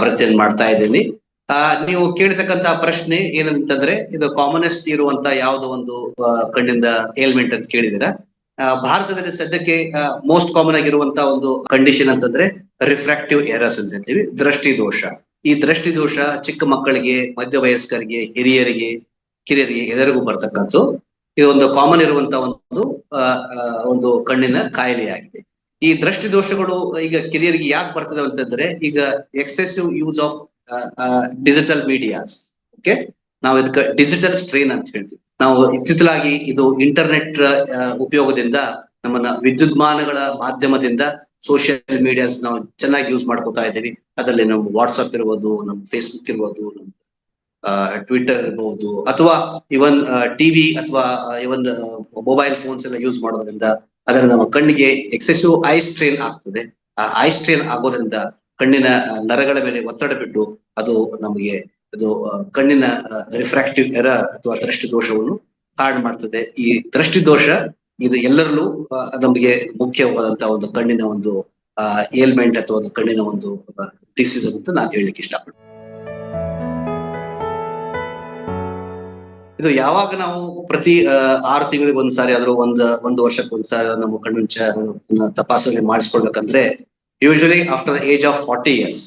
ವೃತ್ತಿಯನ್ನು ಮಾಡ್ತಾ ಇದ್ದೀನಿ. ಆ, ನೀವು ಕೇಳಿರ್ತಕ್ಕಂತ ಪ್ರಶ್ನೆ ಏನಂತಂದ್ರೆ, ಇದು ಕಾಮನೆಸ್ಟ್ ಇರುವಂತ ಯಾವ್ದೋ ಒಂದು ಕಣ್ಣಿಂದ ಏಲ್ಮೆಂಟ್ ಅಂತ ಕೇಳಿದಿರ ಭಾರತದಲ್ಲಿ ಸದ್ಯಕ್ಕೆ ಮೋಸ್ಟ್ ಕಾಮನ್ ಆಗಿರುವಂತ ಒಂದು ಕಂಡೀಷನ್ ಅಂತಂದ್ರೆ ರಿಫ್ರಾಕ್ಟಿವ್ ಎರರ್ಸ್ ಅಂತ ಹೇಳ್ತೀವಿ ದೃಷ್ಟಿ ದೋಷ ಈ ದೃಷ್ಟಿ ದೋಷ ಚಿಕ್ಕ ಮಕ್ಕಳಿಗೆ ಮಧ್ಯ ವಯಸ್ಕರಿಗೆ ಹಿರಿಯರಿಗೆ, ಕಿರಿಯರಿಗೆ ಎಲ್ಲರಿಗೂ ಬರ್ತಕ್ಕಂಥ ಇದು ಒಂದು ಕಾಮನ್ ಇರುವಂತ ಒಂದು ಒಂದು ಕಣ್ಣಿನ ಕಾಯಿಲೆಯಾಗಿದೆ. ಈ ದೃಷ್ಟಿ ದೋಷಗಳು ಈಗ ಕಿರಿಯರಿಗೆ ಯಾಕೆ ಬರ್ತದೆ ಅಂತಂದ್ರೆ ಈಗ excessive use of digital medias okay ನಾವು ಇದಕ್ಕೆ ಡಿಜಿಟಲ್ ಸ್ಟ್ರೈನ್ ಅಂತ ಹೇಳ್ತೀವಿ. ನಾವು ಇತ್ತಿತ್ತಲಾಗಿ ಇದು ಇಂಟರ್ನೆಟ್ ಉಪಯೋಗದಿಂದ ನಮ್ಮನ್ನ ವಿದ್ಯುನ್ಮಾನಗಳ ಮಾಧ್ಯಮದಿಂದ ಸೋಷಿಯಲ್ ಮೀಡಿಯಾಸ್ ನಾವು ಚೆನ್ನಾಗಿ ಯೂಸ್ ಮಾಡ್ಕೋತಾ ಇದ್ದೀವಿ. ಅದರಲ್ಲಿ ನಮ್ಮ ವಾಟ್ಸಪ್ ಇರ್ಬೋದು ನಮ್ಮ ಫೇಸ್ಬುಕ್ ಇರ್ಬೋದು ನಮ್ಮ ಟ್ವಿಟರ್ ಇರ್ಬೋದು, ಅಥವಾ ಇವನ್ ಟಿವಿ ಅಥವಾ ಇವನ್ ಮೊಬೈಲ್ ಫೋನ್ಸ್ ಎಲ್ಲ ಯೂಸ್ ಮಾಡೋದ್ರಿಂದ ಅದರ ನಮ್ಮ ಕಣ್ಣಿಗೆ ಎಕ್ಸೆಸಿವ್ ಐ ಸ್ಟ್ರೇನ್ ಆಗ್ತದೆ. ಆ ಐ ಸ್ಟ್ರೇನ್ ಆಗೋದ್ರಿಂದ ಕಣ್ಣಿನ ನರಗಳ ಮೇಲೆ ಒತ್ತಡ ಬಿಟ್ಟು ಅದು ನಮಗೆ, ಅದು ಕಣ್ಣಿನ ರಿಫ್ರಾಕ್ಟಿವ್ ಎರರ್ ಅಥವಾ ದೃಷ್ಟಿ ದೋಷವನ್ನು ಕಾರ್ಡ್ ಮಾಡ್ತದೆ. ಈ ದೃಷ್ಟಿ ದೋಷ ಇದು ಎಲ್ಲರಲ್ಲೂ ನಮಗೆ ಮುಖ್ಯವಾದಂತಹ ಒಂದು ಕಣ್ಣಿನ ಒಂದು ಏಲ್ಮೆಂಟ್ ಅಥವಾ ಒಂದು ಕಣ್ಣಿನ ಒಂದು ಡಿಸೀಸ್ ಅಂತ ನಾನು ಹೇಳಲಿಕ್ಕೆ ಇಷ್ಟಪಡ್ತೀನಿ. ಇದು ಯಾವಾಗ ನಾವು ಪ್ರತಿ ಆರು ತಿಂಗಳಿಗೆ ಒಂದ್ಸಾರಿ ಆದ್ರೂ ಒಂದ್, ಒಂದು ವರ್ಷಕ್ಕೆ ಒಂದ್ಸಾರಿ ನಮ್ಮ ಕಣ್ಣಿನ ಚ- ನ ತಪಾಸಣೆ ಮಾಡಿಸ್ಕೊಳ್ಬೇಕಂದ್ರೆ usually after the age of forty years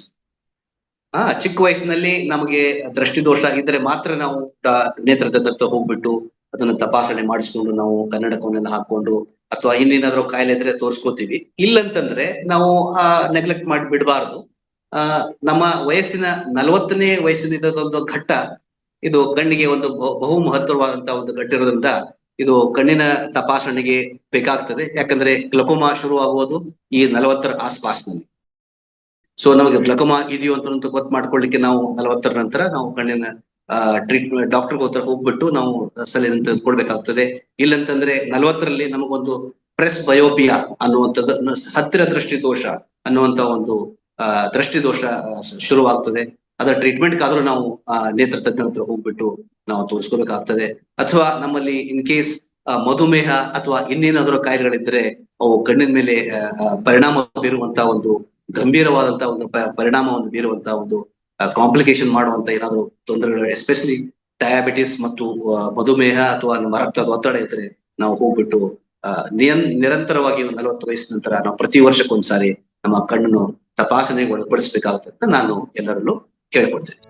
ಆ, ಚಿಕ್ಕ ವಯಸ್ಸಿನಲ್ಲಿ ನಮಗೆ ದೃಷ್ಟಿ ದೋಷ ಇದ್ರೆ ಮಾತ್ರ ನಾವು ನೇತ್ರ ತಜ್ಞರ ಹೋಗ್ಬಿಟ್ಟು ಅದನ್ನ ತಪಾಸಣೆ ಮಾಡಿಸ್ಕೊಂಡು ನಾವು ಕನ್ನಡಕವನ್ನೆಲ್ಲ ಹಾಕೊಂಡು ಅಥವಾ ಇನ್ನೇನಾದ್ರೂ ಕಾಯಿಲೆ ಇದ್ರೆ ತೋರಿಸ್ಕೋತೀವಿ. ಇಲ್ಲಂತಂದ್ರೆ ನಾವು, ಆ ನೆಗ್ಲೆಕ್ಟ್ ಮಾಡಿ ಬಿಡಬಾರ್ದು. ಆ, ನಮ್ಮ ವಯಸ್ಸಿನ ನಲವತ್ತನೇ ವಯಸ್ಸಿನ ಒಂದು ಘಟ್ಟ ಇದು ಕಣ್ಣಿಗೆ ಒಂದು ಬಹು- ಮಹತ್ವವಾದಂತಹ ಒಂದು ಘಟ್ಟ ಇರೋದ್ರಿಂದ ಇದು ಕಣ್ಣಿನ ತಪಾಸಣೆಗೆ ಬೇಕಾಗ್ತದೆ. ಯಾಕಂದ್ರೆ ಗ್ಲಕೋಮಾ ಶುರು ಆಗುವುದು ಈ ನಲವತ್ತರ ಆಸ್ಪಾಸ್ನಲ್ಲಿ. ಸೊ ನಮಗೆ ಗ್ಲಕೋಮಾ ಇದೆಯೋ ಅಂತ ಗೊತ್ತು ಮಾಡ್ಕೊಳ್ಳಿಕ್ಕೆ ನಾವು ನಲವತ್ತರ ನಂತರ ನಾವು ಕಣ್ಣಿನ ಟ್ರೀಟ್ಮೆಂಟ್ ಡಾಕ್ಟರ್ ಹತ್ರ ಹೋಗ್ಬಿಟ್ಟು ನಾವು ಸಲಹೆ ತೆಗೆದುಕೊಳ್ಬೇಕಾಗ್ತದೆ. ಇಲ್ಲಂತಂದ್ರೆ ನಲವತ್ತರಲ್ಲಿ ನಮಗೊಂದು ಪ್ರೆಸ್ ಬಯೋಪಿಯಾ ಅನ್ನುವಂಥದ್ದು ಹತ್ತಿರ ದೃಷ್ಟಿ ದೋಷ ಅನ್ನುವಂತ ಒಂದು ಅಹ್ ದೃಷ್ಟಿ ದೋಷ ಶುರುವಾಗ್ತದೆ. ಅದರ ಟ್ರೀಟ್ಮೆಂಟ್ ಆದ್ರೂ ನಾವು ನೇತ್ರ ತಜ್ಞರ ಹತ್ರ ಹೋಗ್ಬಿಟ್ಟು ನಾವು ತೋರಿಸ್ಕೋಬೇಕಾಗ್ತದೆ. ಅಥವಾ ನಮ್ಮಲ್ಲಿ ಇನ್ ಕೇಸ್ ಮಧುಮೇಹ ಅಥವಾ ಇನ್ನೇನಾದರೂ ಕಾಯಿಲೆಗಳಿದ್ರೆ ಅವು ಕಣ್ಣಿನ ಮೇಲೆ ಪರಿಣಾಮ ಬೀರುವಂತ ಒಂದು ಗಂಭೀರವಾದಂತಹ ಒಂದು ಪರಿಣಾಮವನ್ನು ಬೀರುವಂತ ಒಂದು ಕಾಂಪ್ಲಿಕೇಶನ್ ಮಾಡುವಂತ ಏನಾದ್ರು ತೊಂದರೆಗಳು ಎಸ್ಪೆಷಲಿ ಡಯಾಬಿಟಿಸ್ ಮತ್ತು ಮಧುಮೇಹ ಅಥವಾ ನಮ್ಮ ರಕ್ತದ ಒತ್ತಡ ಇದ್ರೆ ನಾವು ಹೋಗ್ಬಿಟ್ಟು ನಿಯನ್ ನಿರಂತರವಾಗಿ ಒಂದು ನಲವತ್ತು ವಯಸ್ಸಿನ ನಂತರ ನಾವು ಪ್ರತಿ ವರ್ಷಕ್ಕೊಂದ್ಸಾರಿ ನಮ್ಮ ಕಣ್ಣನ್ನು ತಪಾಸಣೆಗೆ ಒಳಪಡಿಸಬೇಕಾಗುತ್ತೆ ನಾನು ಎಲ್ಲರಲ್ಲೂ ಕೇಳ್ಕೊಳ್ತೇನೆ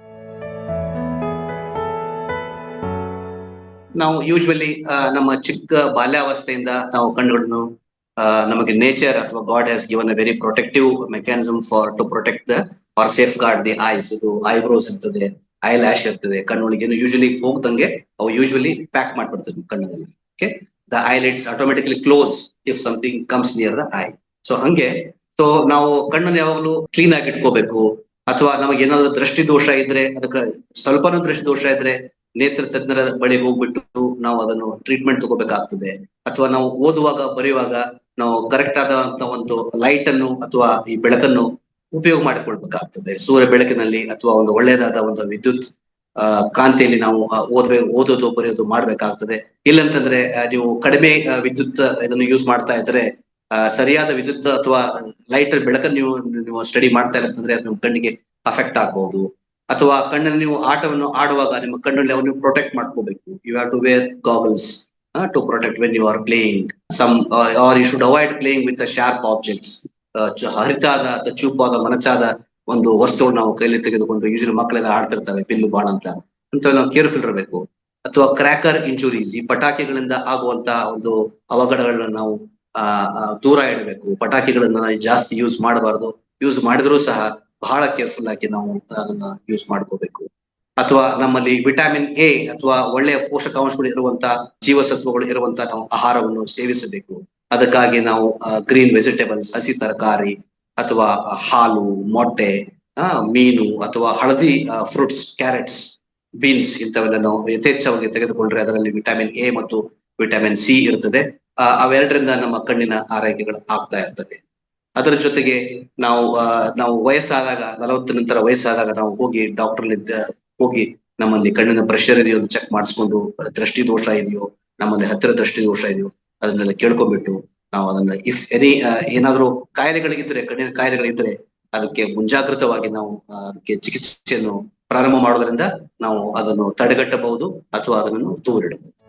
ನಾವು ಯೂಶ್ವಲಿ ನಮ್ಮ ಚಿಕ್ಕ ಬಾಲ್ಯಾವಸ್ಥೆಯಿಂದ ನಾವು ಕಣ್ಣುಗಳನ್ನು ಆ, ನಮಗೆ ನೇಚರ್ ಅಥವಾ God has given a very protective mechanism for to protect the or safeguard the eyes ಇದು ಐಬ್ರೋಸ್ ಇರ್ತದೆ ಐ ಲ್ಯಾಶ್ ಇರ್ತದೆ ಕಣ್ಣೊಳಗೆ ಯೂಶಲಿ ಹೋಗ್ದಂಗೆ ಅವು ಯೂಶಲಿ ಪ್ಯಾಕ್ ಮಾಡ್ಬಿಡ್ತದೆ ಕಣ್ಣಿನಲ್ಲಿ okay the eyelids automatically close if something comes near the eye so ಹಂಗೆ so ನಾವು ಕಣ್ಣನ್ನು ಯಾವಾಗಲೂ ಕ್ಲೀನ್ ಆಗಿ ಇಟ್ಕೋಬೇಕು. ಅಥವಾ ನಮಗೆ ಏನಾದ್ರು ದೃಷ್ಟಿ ದೋಷ ಇದ್ರೆ, ಅದಕ್ಕೆ ಸ್ವಲ್ಪನೂ ದೃಷ್ಟಿ ದೋಷ ಇದ್ರೆ ನೇತ್ರ ತಜ್ಞರ ಬಳಿ ಹೋಗ್ಬಿಟ್ಟು ನಾವು ಅದನ್ನು ಟ್ರೀಟ್ಮೆಂಟ್ ತಗೋಬೇಕಾಗ್ತದೆ. ಅಥವಾ ನಾವು ಓದುವಾಗ, ಬರೆಯುವಾಗ ನಾವು ಕರೆಕ್ಟ್ ಆದಂತ ಒಂದು ಲೈಟ್ ಅನ್ನು ಅಥವಾ ಈ ಬೆಳಕನ್ನು ಉಪಯೋಗ ಮಾಡಿಕೊಳ್ಬೇಕಾಗ್ತದೆ. ಸೂರ್ಯ ಬೆಳಕಿನಲ್ಲಿ ಅಥವಾ ಒಂದು ಒಳ್ಳೆಯದಾದ ಒಂದು ವಿದ್ಯುತ್ ಕಾಂತಿಯಲ್ಲಿ ನಾವು ಓದ್ಬೇ ಓದೋದು, ಬರೆಯೋದು ಮಾಡ್ಬೇಕಾಗ್ತದೆ. ಇಲ್ಲಂತಂದ್ರೆ ನೀವು ಕಡಿಮೆ ವಿದ್ಯುತ್ ಇದನ್ನು ಯೂಸ್ ಮಾಡ್ತಾ ಇದ್ರೆ ಸರಿಯಾದ ವಿದ್ಯುತ್ ಅಥವಾ ಲೈಟ್ ಬೆಳಕನ್ನು ನೀವು ನೀವು ಸ್ಟಡಿ ಮಾಡ್ತಾ ಇಲ್ಲ ಅಂತಂದ್ರೆ ಅದು ಕಣ್ಣಿಗೆ ಅಫೆಕ್ಟ್ ಆಗಬಹುದು ಅಥವಾ ಕಣ್ಣಲ್ಲಿ ನೀವು ಆಟವನ್ನು ಆಡುವಾಗ ನಿಮ್ಮ ಕಣ್ಣಲ್ಲಿ ನೀವು ಪ್ರೊಟೆಕ್ಟ್ ಮಾಡ್ಕೋಬೇಕು. You have to wear goggles to protect when you are playing some or you should avoid playing with sharp objects ಹರಿತಾದ, ಅಥವಾ ಚೂಪಾದ, ಮನಚಾದ ಒಂದು ವಸ್ತುವನ್ನು ನಾವು ಕೈಲಿ ತೆಗೆದುಕೊಂಡು ಯೂಶಲಿ ಮಕ್ಕಳೆಲ್ಲ ಆಡ್ತಿರ್ತವೆ ಬಿಲ್ಲು ಬಾಣ ಅಂತ. ಅಂತ ನಾವು ಕೇರ್ಫುಲ್ ಇರಬೇಕು. ಅಥವಾ ಕ್ರ್ಯಾಕರ್ ಇಂಜುರೀಸ್ ಈ ಪಟಾಕಿಗಳಿಂದ ಆಗುವಂತ ಒಂದು ಅವಘಡಗಳನ್ನ ನಾವು ದೂರ ಇಡಬೇಕು. ಪಟಾಕಿಗಳನ್ನ ಜಾಸ್ತಿ ಯೂಸ್ ಮಾಡಬಾರ್ದು. ಯೂಸ್ ಮಾಡಿದ್ರು ಸಹ ಬಹಳ ಕೇರ್ಫುಲ್ ಆಗಿ ನಾವು ಅದನ್ನ ಯೂಸ್ ಮಾಡ್ಕೋಬೇಕು. ಅಥವಾ ನಮ್ಮಲ್ಲಿ ವಿಟಾಮಿನ್ ಎ ಅಥವಾ ಒಳ್ಳೆಯ ಪೋಷಕಾಂಶಗಳು ಇರುವಂತಹ ಜೀವಸತ್ವಗಳು ಇರುವಂತಹ ನಾವು ಆಹಾರವನ್ನು ಸೇವಿಸಬೇಕು. ಅದಕ್ಕಾಗಿ ನಾವು ಗ್ರೀನ್ ವೆಜಿಟೇಬಲ್ಸ್ ಹಸಿ ತರಕಾರಿ ಅಥವಾ ಹಾಲು ಮೊಟ್ಟೆ ಆ, ಮೀನು ಅಥವಾ ಹಳದಿ ಫ್ರೂಟ್ಸ್ ಕ್ಯಾರೆಟ್ಸ್ ಬೀನ್ಸ್ ಇಂಥವೆಲ್ಲ ನಾವು ಯಥೇಚ್ಛವಾಗಿ ತೆಗೆದುಕೊಂಡ್ರೆ ಅದರಲ್ಲಿ ವಿಟಮಿನ್ ಎ ಮತ್ತು ವಿಟಮಿನ್ ಸಿ ಇರ್ತದೆ. ಆ, ಅವೆರಡರಿಂದ ನಮ್ಮ ಕಣ್ಣಿನ ಆರೈಕೆಗಳು ಆಗ್ತಾ ಇರ್ತದೆ ಅದರ ಜೊತೆಗೆ ನಾವು ನಾವು ವಯಸ್ಸಾದಾಗ, ನಲವತ್ತು ನಂತರ ವಯಸ್ಸಾದಾಗ ನಾವು ಹೋಗಿ ಡಾಕ್ಟರ್ ಹೋಗಿ ನಮ್ಮಲ್ಲಿ ಕಣ್ಣಿನ ಪ್ರೆಷರ್ ಇದೆಯೋ ಅಂತ ಚೆಕ್ ಮಾಡಿಸ್ಕೊಂಡು ದೃಷ್ಟಿ ದೋಷ ಇದೆಯೋ, ನಮ್ಮಲ್ಲಿ ಹತ್ತಿರ ದೃಷ್ಟಿ ದೋಷ ಇದೆಯೋ, ಅದನ್ನೆಲ್ಲ ಕೇಳ್ಕೊಂಡ್ಬಿಟ್ಟು ನಾವು ಅದನ್ನ ಇಫ್ ಎನಿ ಏನಾದ್ರೂ ಕಾಯಿಲೆಗಳಿಗಿದ್ರೆ ಕಣ್ಣಿನ ಕಾಯಿಲೆಗಳಿದ್ರೆ ಅದಕ್ಕೆ ಮುಂಜಾಗ್ರತವಾಗಿ ನಾವು ಅದಕ್ಕೆ ಚಿಕಿತ್ಸೆಯನ್ನು ಪ್ರಾರಂಭ ಮಾಡೋದ್ರಿಂದ ನಾವು ಅದನ್ನು ತಡೆಗಟ್ಟಬಹುದು ಅಥವಾ ಅದನ್ನು ದೂರಿಡಬಹುದು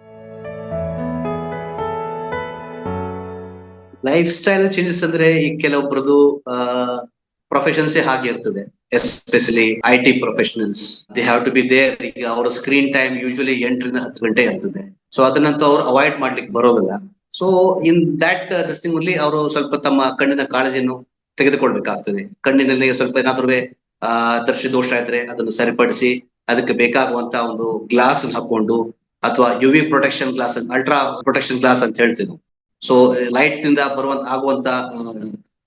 ಲೈಫ್ ಸ್ಟೈಲ್ ಚೇಂಜಸ್ ಅಂದ್ರೆ ಈ ಕೆಲವೊಬ್ರದ್ದು, ಆ ಪ್ರೊಫೆಷನ್ಸೇ ಹಾಗೆ ಇರ್ತದೆ especially I T professionals they have to be there ಈಗ ಅವರ ಸ್ಕ್ರೀನ್ ಟೈಮ್ ಯೂಶಲಿ ಎಂಟರಿಂದ ಹತ್ತು ಗಂಟೆ ಇರ್ತದೆ ಸೊ ಅದನ್ನಂತೂ ಅವ್ರು ಅವಾಯ್ಡ್ ಮಾಡ್ಲಿಕ್ಕೆ ಬರೋದಿಲ್ಲ. ಸೊ ಇನ್ ದಟ್ ದಿಸ್ಟಿಂಗ್ ಅಲ್ಲಿ ಅವರು ಸ್ವಲ್ಪ ತಮ್ಮ ಕಣ್ಣಿನ ಕಾಳಜಿಯನ್ನು ತೆಗೆದುಕೊಳ್ಬೇಕಾಗ್ತದೆ. ಕಣ್ಣಿನಲ್ಲಿ ಸ್ವಲ್ಪ ಏನಾದ್ರೂ ದರ್ಶಿ ದೋಷ ಇದ್ರೆ ಅದನ್ನು ಸರಿಪಡಿಸಿ ಅದಕ್ಕೆ ಬೇಕಾಗುವಂತ ಒಂದು ಗ್ಲಾಸ್ ಹಾಕೊಂಡು ಅಥವಾ U V protection glass ultra protection glass ಅಂತ ಹೇಳ್ತೀವಿ ಸೊ ಲೈಟ್ನಿಂದ ಬರುವಂತ, ಆಗುವಂತ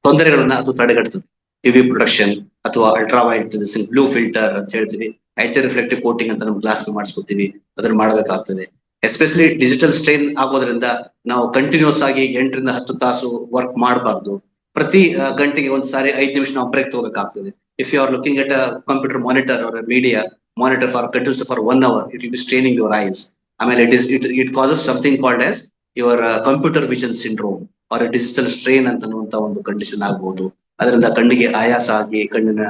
ತೊಂದರೆಗಳನ್ನ ಅದು ತಡೆಗಟ್ತದೆ. ಯು ವಿ ಪ್ರೊಡಕ್ಷನ್ ಅಥವಾ ಅಲ್ಟ್ರಾ ವೈಟ್ ಬ್ಲೂ ಫಿಲ್ಟರ್ ಅಂತ ಹೇಳ್ತೀವಿ. ಆಂಟಿ ರಿಫ್ಲೆಕ್ಟಿವ್ ಕೋಟಿಂಗ್ ಅಂತ ನಾವು ಗ್ಲಾಸ್ ಮಾಡಿಸ್ಕೊತೀವಿ ಅದನ್ನ ಮಾಡಬೇಕಾಗ್ತದೆ. ಎಸ್ಪೆಷಲಿ ಡಿಜಿಟಲ್ ಸ್ಟ್ರೈನ್ ಆಗೋದ್ರಿಂದ ನಾವು ಕಂಟಿನ್ಯೂಸ್ ಆಗಿ ಎಂಟರಿಂದ ಹತ್ತು ತಾಸು ವರ್ಕ್ ಮಾಡಬಾರ್ದು. ಪ್ರತಿ ಗಂಟೆಗೆ ಒಂದು ಸಾರಿ ಐದು ನಿಮಿಷ ನಾವು break ತಗೋಬೇಕಾಗ್ತದೆ. If you are looking at a computer monitor or media monitor for continuous for one hour it will be straining your eyes ಆಮೇಲೆ it is it it causes something called as your computer vision syndrome or digital strain ಅಂತನ್ನುವಂತ ಒಂದು condition ಆಗ್ಬಹುದು ಅದರಿಂದ ಕಣ್ಣಿಗೆ ಆಯಾಸ ಆಗಿ, ಕಣ್ಣಿನ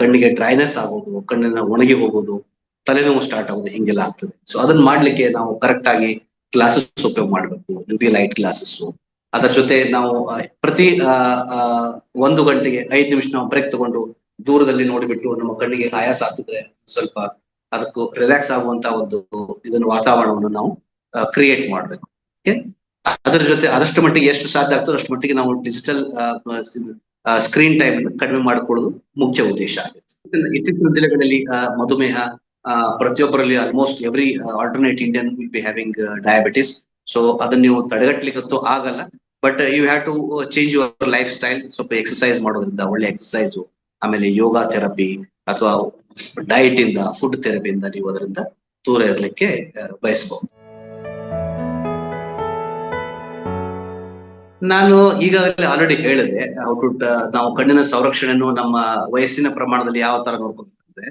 ಕಣ್ಣಿಗೆ dryness ಆಗೋದು, ಕಣ್ಣಿನ ಒಣಗಿ ಹೋಗೋದು, ತಲೆನೋವು ಸ್ಟಾರ್ಟ್ ಆಗೋದು ಹಿಂಗೆಲ್ಲ ಆಗ್ತದೆ. ಸೊ ಅದನ್ನ ಮಾಡ್ಲಿಕ್ಕೆ ನಾವು ಕರೆಕ್ಟ್ ಆಗಿ ಗ್ಲಾಸಸ್ ಉಪಯೋಗ ಮಾಡಬೇಕು ಯು ಲೈಟ್ ಗ್ಲಾಸಸ್ ಅದರ ಜೊತೆ ನಾವು ಪ್ರತಿ ಒಂದು ಗಂಟೆಗೆ ಐದು ನಿಮಿಷ ನಾವು ಬ್ರೇಕ್ ತಗೊಂಡು ದೂರದಲ್ಲಿ ನೋಡಿಬಿಟ್ಟು ನಮ್ಮ ಕಣ್ಣಿಗೆ ಆಯಾಸ ಆಗ್ತಿದ್ರೆ ಸ್ವಲ್ಪ ಅದಕ್ಕೂ ರಿಲ್ಯಾಕ್ಸ್ ಆಗುವಂತ ಒಂದು ಇದನ್ನ ವಾತಾವರಣವನ್ನು ನಾವು ಕ್ರಿಯೇಟ್ ಮಾಡ್ಬೇಕು. ಅದರ ಜೊತೆ ಆದಷ್ಟು ಮಟ್ಟಿಗೆ ಎಷ್ಟು ಸಾಧ್ಯ ಆಗ್ತದೆ ಅಷ್ಟು ಮಟ್ಟಿಗೆ ನಾವು ಡಿಜಿಟಲ್ ಸ್ಕ್ರೀನ್ ಟೈಮ್ ಕಡಿಮೆ ಮಾಡಿಕೊಳ್ಳೋದು ಮುಖ್ಯ ಉದ್ದೇಶ ಆಗಿದೆ ಇತ್ತೀಚಿನ ದಿನಗಳಲ್ಲಿ ಮಧುಮೇಹ ಪ್ರತಿಯೊಬ್ಬರಲ್ಲಿ almost every alternate Indian will be having diabetes so ಅದನ್ನ ನೀವು ತಡೆಗಟ್ಟಲಿಕ್ಕಂತೂ ಆಗಲ್ಲ. But you have to change your lifestyle ಸ್ವಲ್ಪ ಎಕ್ಸಸೈಸ್ ಮಾಡೋದ್ರಿಂದ ಒಳ್ಳೆ ಎಕ್ಸಸೈಸ್ ಆಮೇಲೆ ಯೋಗ ಥೆರಪಿ ಅಥವಾ ಡಯಟ್ ಇಂದ ಫುಡ್ ಥೆರಪಿಯಿಂದ ನೀವು ಅದರಿಂದ ದೂರ ಇರಲಿಕ್ಕೆ ಬಯಸಬಹುದು ನಾನು ಈಗಾಗಲೇ ಆಲ್ರೆಡಿ ಹೇಳಿದೆ ಔಟ್ಪುಟ್ to ನಾವು ಕಣ್ಣಿನ ಸಂರಕ್ಷಣೆಯನ್ನು ನಮ್ಮ ವಯಸ್ಸಿನ ಪ್ರಮಾಣದಲ್ಲಿ ಯಾವ ತರ ನೋಡ್ಕೊಂಡ್ರೆ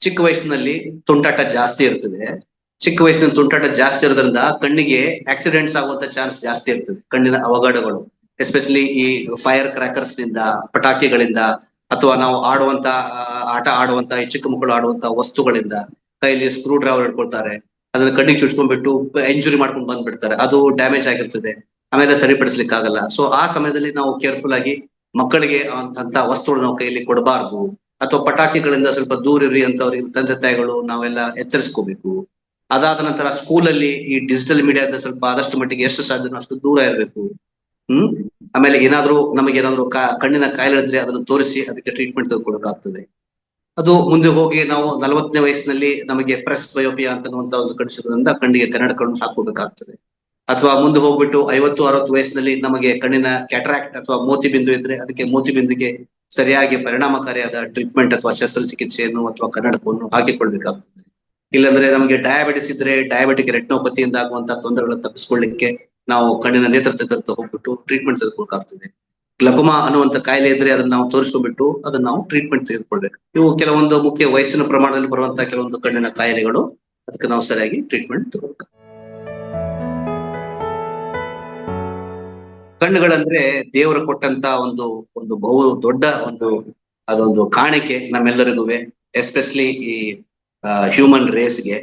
ಚಿಕ್ಕ ವಯಸ್ಸಿನಲ್ಲಿ ತುಂಟಾಟ ಜಾಸ್ತಿ ಇರ್ತದೆ. ಚಿಕ್ಕ ವಯಸ್ಸಿನ ತುಂಟಾಟ ಜಾಸ್ತಿ ಇರೋದ್ರಿಂದ ಕಣ್ಣಿಗೆ ಆಕ್ಸಿಡೆಂಟ್ಸ್ ಆಗುವಂತ ಚಾನ್ಸ್ ಜಾಸ್ತಿ ಇರ್ತದೆ. ಕಣ್ಣಿನ ಅವಘಡಗಳು ಎಸ್ಪೆಷಲಿ ಈ ಫೈರ್ ಕ್ರ್ಯಾಕರ್ಸ್ನಿಂದ, ಪಟಾಕಿಗಳಿಂದ, ಅಥವಾ ನಾವು ಆಡುವಂತ ಆಟ ಆಡುವಂತ ಚಿಕ್ಕ ಮಕ್ಕಳು ಆಡುವಂತ ವಸ್ತುಗಳಿಂದ ಕೈಲಿ ಸ್ಕ್ರೂ ಡ್ರೈವರ್ ಇಟ್ಕೊಳ್ತಾರೆ ಅದನ್ನ ಕಣ್ಣಿಗೆ ಚುಚ್ಕೊಂಡ್ಬಿಟ್ಟು ಇಂಜುರಿ ಮಾಡ್ಕೊಂಡು ಬಂದ್ಬಿಡ್ತಾರೆ. ಅದು ಡ್ಯಾಮೇಜ್ ಆಗಿರ್ತದೆ. ಆಮೇಲೆ ಸರಿಪಡಿಸ್ಲಿಕ್ಕೆ ಆಗಲ್ಲ ಸೊ ಆ ಸಮಯದಲ್ಲಿ ನಾವು ಕೇರ್ಫುಲ್ ಆಗಿ ಮಕ್ಕಳಿಗೆ ಅಂತ ವಸ್ತುಗಳು ನಾವು ಕೈಯಲ್ಲಿ ಕೊಡಬಾರ್ದು. ಅಥವಾ ಪಟಾಕಿಗಳಿಂದ ಸ್ವಲ್ಪ ದೂರ ಇರಿ ಅಂತ ಅವ್ರಿಗೆ ತಂದೆ ತಾಯಿಗಳು ನಾವೆಲ್ಲ ಎಚ್ಚರಿಸ್ಕೋಬೇಕು. ಅದಾದ ನಂತರ ಸ್ಕೂಲಲ್ಲಿ ಈ ಡಿಜಿಟಲ್ ಮೀಡಿಯಾದ ಸ್ವಲ್ಪ ಆದಷ್ಟು ಮಟ್ಟಿಗೆ ಎಷ್ಟು ಸಾಧ್ಯನೋ ಅಷ್ಟು ದೂರ ಇರಬೇಕು. ಹ್ಮ್? ಆಮೇಲೆ ಏನಾದ್ರೂ ನಮಗೆ ಏನಾದ್ರು ಕಣ್ಣಿನ ಕಾಯಿಲೆ ಇದ್ರೆ ಅದನ್ನು ತೋರಿಸಿ ಅದಕ್ಕೆ ಟ್ರೀಟ್ಮೆಂಟ್ ತೆಗೆದುಕೊಡಬೇಕಾಗ್ತದೆ ಅದು ಮುಂದೆ ಹೋಗಿ ನಾವು ನಲವತ್ತನೇ ವಯಸ್ಸಿನಲ್ಲಿ ನಮಗೆ ಪ್ರೆಸ್ ಬಯೋಪಿಯಾ ಅಂತ ಒಂದು ಕಡಿಸಿದ್ರಿಂದ ಕಣ್ಣಿಗೆ ಕನ್ನಡ ಕಣ್ಣು ಹಾಕೋಬೇಕಾಗ್ತದೆ ಅಥವಾ ಮುಂದೆ ಹೋಗ್ಬಿಟ್ಟು ಐವತ್ತು, ಅರವತ್ತು ವಯಸ್ಸಿನಲ್ಲಿ ನಮಗೆ ಕಣ್ಣಿನ ಕ್ಯಾಟ್ರಾಕ್ಟ್ ಅಥವಾ ಮೋತಿ ಬಿಂದು ಇದ್ರೆ ಅದಕ್ಕೆ ಮೋತಿ ಬಿಂದುಗೆ ಸರಿಯಾಗಿ ಪರಿಣಾಮಕಾರಿಯಾದ ಟ್ರೀಟ್ಮೆಂಟ್ ಅಥವಾ ಶಸ್ತ್ರಚಿಕಿತ್ಸೆಯನ್ನು ಅಥವಾ ಕನ್ನಡಕವನ್ನು ಹಾಕಿಕೊಳ್ಬೇಕಾಗ್ತದೆ. ಇಲ್ಲಾಂದ್ರೆ ನಮಗೆ ಡಯಾಬಿಟಿಸ್ ಇದ್ರೆ ಡಯಾಬಿಟಿಕ್ ರೆಟ್ನೋಪತಿಯಿಂದ ಆಗುವಂತಹ ತೊಂದರೆಗಳನ್ನು ತಪ್ಪಿಸ್ಕೊಳ್ಳಿಕ್ಕೆ ನಾವು ಕಣ್ಣಿನ ನೇತ್ರ ತಜ್ಞರ ಹೋಗ್ಬಿಟ್ಟು ಟ್ರೀಟ್ಮೆಂಟ್ ತೆಗೆದುಕೊಳ್ಬೇಕಾಗ್ತದೆ. ಗ್ಲಕೋಮಾ ಅನ್ನುವಂತ ಕಾಯಿಲೆ ಇದ್ರೆ ಅದನ್ನ ನಾವು ತೋರಿಸ್ಕೊಂಡ್ಬಿಟ್ಟು ಅದನ್ನ ನಾವು ಟ್ರೀಟ್ಮೆಂಟ್ ತೆಗೆದುಕೊಳ್ಬೇಕು. ಇವು ಕೆಲವೊಂದು ಮುಖ್ಯ ವಯಸ್ಸಿನ ಪ್ರಮಾಣದಲ್ಲಿ ಬರುವಂತಹ ಕೆಲವೊಂದು ಕಣ್ಣಿನ ಕಾಯಿಲೆಗಳು ಅದಕ್ಕೆ ನಾವು ಸರಿಯಾಗಿ ಟ್ರೀಟ್ಮೆಂಟ್ ತಗೋಬೇಕು ಕಣ್ಣುಗಳಂದ್ರೆ ದೇವರು ಕೊಟ್ಟಂತ ಒಂದು ಒಂದು ಬಹು ದೊಡ್ಡ ಒಂದು ಅದೊಂದು ಕಾಣಿಕೆ ನಮ್ಮೆಲ್ಲರಿಗೂ ಎಸ್ಪೆಷಲಿ ಈ human ರೇಸ್ಗೆ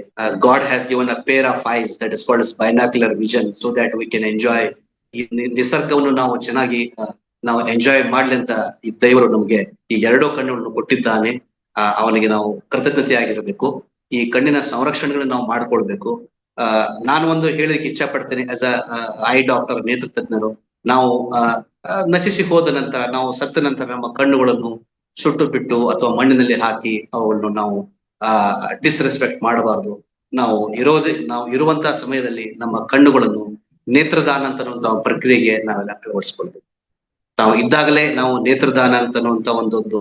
God has given a pair of eyes that is called binocular vision so that we can enjoy ಈ ನಿಸರ್ಗವನ್ನು ನಾವು ಚೆನ್ನಾಗಿ ನಾವು ಎಂಜಾಯ್ ಮಾಡ್ಲಿ ಅಂತ ಈ ದೇವರು ನಮ್ಗೆ ಈ ಎರಡೂ ಕಣ್ಣುಗಳನ್ನು ಕೊಟ್ಟಿದ್ದಾನೆ. ಅವನಿಗೆ ನಾವು ಕೃತಜ್ಞತೆಯಾಗಿರಬೇಕು. ಈ ಕಣ್ಣಿನ ಸಂರಕ್ಷಣೆಗಳನ್ನ ನಾವು ಮಾಡ್ಕೊಳ್ಬೇಕು. ನಾನು ಒಂದು ಹೇಳಲಿಕ್ಕೆ ಇಚ್ಛೆ ಪಡ್ತೇನೆ ಆಸ್ ಅ ಐ ಡಾಕ್ಟರ್ ನೇತೃತ್ವಜ್ಞರು ನಾವು ನಶಿಸಿ ಹೋದ ನಂತರ ನಾವು ಸತ್ತ ನಂತರ ನಮ್ಮ ಕಣ್ಣುಗಳನ್ನು ಸುಟ್ಟು ಬಿಟ್ಟು ಅಥವಾ ಮಣ್ಣಿನಲ್ಲಿ ಹಾಕಿ ಅವನ್ನು ನಾವು, ಆ ಡಿಸ್ರೆಸ್ಪೆಕ್ಟ್ ಮಾಡಬಾರ್ದು. ನಾವು ಇರೋದೇ, ನಾವು ಇರುವಂತಹ ಸಮಯದಲ್ಲಿ ನಮ್ಮ ಕಣ್ಣುಗಳನ್ನು ನೇತ್ರದಾನ ಒಂದು ಪ್ರಕ್ರಿಯೆಗೆ ನಾವೆಲ್ಲ ಅಳವಡಿಸ್ಕೊಳ್ಬೇಕು. ನಾವು ಇದ್ದಾಗಲೇ ನಾವು ನೇತ್ರದಾನ ಅಂತನ್ನುವಂತ ಒಂದೊಂದು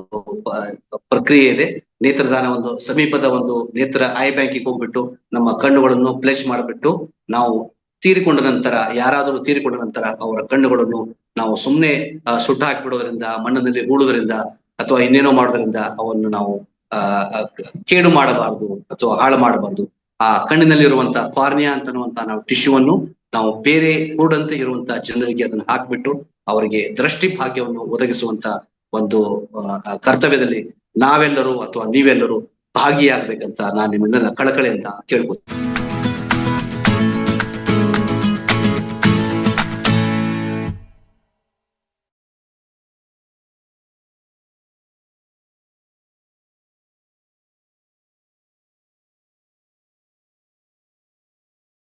ಪ್ರಕ್ರಿಯೆ ಇದೆ. ನೇತ್ರದಾನ ಒಂದು ಸಮೀಪದ ಒಂದು ನೇತ್ರ ಐ ಬ್ಯಾಂಕಿಗೆ ಹೋಗ್ಬಿಟ್ಟು ನಮ್ಮ ಕಣ್ಣುಗಳನ್ನು ಪ್ಲೇಸ್ ಮಾಡಿಬಿಟ್ಟು ನಾವು ತೀರಿಕೊಂಡ ನಂತರ, ಯಾರಾದರೂ ತೀರಿಕೊಂಡ ನಂತರ ಅವರ ಕಣ್ಣುಗಳನ್ನು ನಾವು ಸುಮ್ಮನೆ ಸುಟ್ಟು ಹಾಕಿಬಿಡೋದ್ರಿಂದ ಮಣ್ಣಿನಲ್ಲಿ ಹೂಳುದರಿಂದ ಅಥವಾ ಇನ್ನೇನೋ ಮಾಡೋದ್ರಿಂದ ಅವನ್ನು ನಾವು ಕೇಡು ಮಾಡಬಾರದು ಅಥವಾ ಹಾಳು ಮಾಡಬಾರದು. ಆ ಕಣ್ಣಿನಲ್ಲಿರುವಂತ ಕಾರ್ನಿಯಾ ಅಂತ ನಾವು ಟಿಶ್ಯೂವನ್ನು ನಾವು ಬೇರೆ ಕೂಡಂತೆ ಇರುವಂತ ಜನರಿಗೆ ಅದನ್ನು ಹಾಕಿಬಿಟ್ಟು ಅವರಿಗೆ ದೃಷ್ಟಿ ಭಾಗ್ಯವನ್ನು ಒದಗಿಸುವಂತ ಒಂದು ಕರ್ತವ್ಯದಲ್ಲಿ ನಾವೆಲ್ಲರೂ ಅಥವಾ ನೀವೆಲ್ಲರೂ ಭಾಗಿಯಾಗಬೇಕಂತ ನಾನು ನಿಮ್ಮಿಂದ ಅಂತ ಕೇಳ್ಕೊತೀನಿ